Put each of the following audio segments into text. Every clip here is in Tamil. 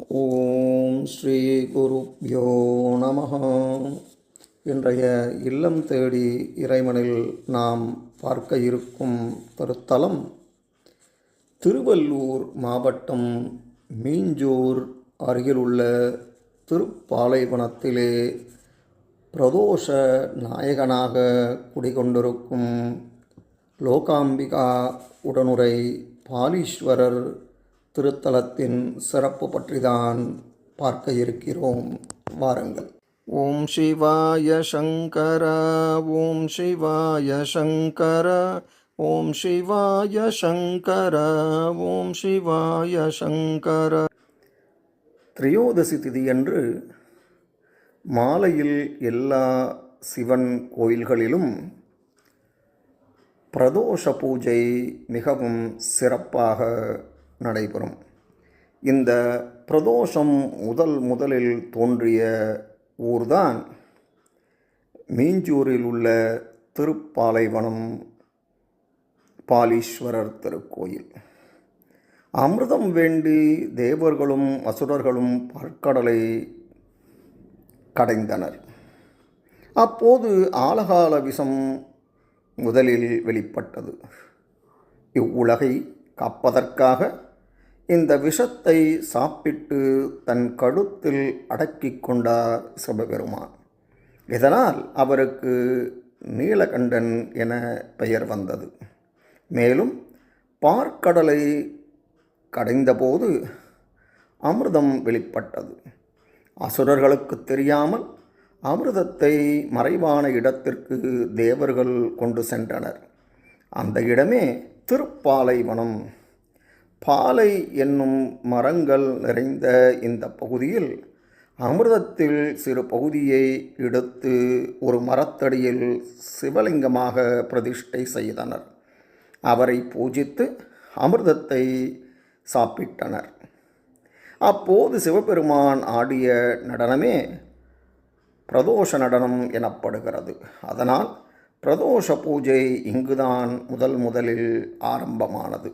ஓம் ஸ்ரீ குருப்யோ நம இன்றைய இல்லம் தேடி இறைவனில் நாம் பார்க்க இருக்கும் திருத்தலம் திருவள்ளூர் மாவட்டம் மீஞ்சூர் அருகிலுள்ள திருப்பாலைவனத்திலே பிரதோஷ நாயகனாக குடிகொண்டிருக்கும் லோகாம்பிகா உடனுரை பாலீஸ்வரர் திருத்தலத்தின் சிறப்பு பற்றிதான் பார்க்க இருக்கிறோம். வாருங்கள். ஓம் சிவாய சங்கர ஓம் சிவாய சங்கர ஓம் சிவாய சங்கர ஓம் சிவாய சங்கர. திரையோதசி திதியன்று மாலையில் எல்லா சிவன் கோயில்களிலும் பிரதோஷ பூஜை மிகவும் சிறப்பாக நடைபெறும். இந்த பிரதோஷம் முதல் முதலில் தோன்றிய ஊர்தான் மீஞ்சூரில் உள்ள திருப்பாலைவனம் பாலீஸ்வரர் திருக்கோயில். அமிர்தம் வேண்டி தேவர்களும் அசுரர்களும் பற்கடலை கடைந்தனர். அப்போது ஆலகால விஷம் முதலில் வெளிப்பட்டது. இவ்வுலகை காப்பதற்காக இந்த விஷத்தை சாப்பிட்டு தன் கழுத்தில் அடக்கி கொண்டார் சிவபெருமான். இதனால் அவருக்கு நீலகண்டன் என பெயர் வந்தது. மேலும் பார்க்கடலை கடைந்தபோது அமிர்தம் வெளிப்பட்டது. அசுரர்களுக்கு தெரியாமல் அமிர்தத்தை மறைவான இடத்திற்கு தேவர்கள் கொண்டு சென்றனர். அந்த இடமே திருப்பாலைவனம் பாலை என்னும் மரங்கள் நிறைந்த இந்த பகுதியில் அமிர்தத்தில் சிறு பகுதியை எடுத்து ஒரு மரத்தடியில் சிவலிங்கமாக பிரதிஷ்டை செய்தனர். அவரை பூஜித்து அமிர்தத்தை சாப்பிட்டனர். அப்போது சிவபெருமான் ஆடிய நடனமே பிரதோஷ நடனம் எனப்படுகிறது. அதனால் பிரதோஷ பூஜை இங்குதான் முதல் முதலில் ஆரம்பமானது.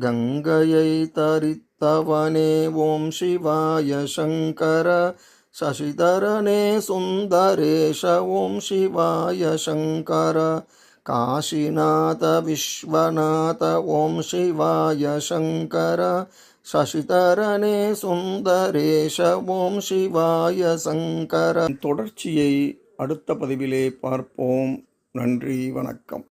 கங்கையை தரித்தவனே ஓம் சிவாய சங்கர சசிதரனே சுந்தரேஷ ஓம் சிவாய சங்கர காசிநாத விஸ்வநாத ஓம் சிவாய சங்கர சசிதரனே சுந்தரேஷ ஓம் சிவாய சங்கர. தொடர்ச்சியை அடுத்த பதிவிலே பார்ப்போம். நன்றி வணக்கம்.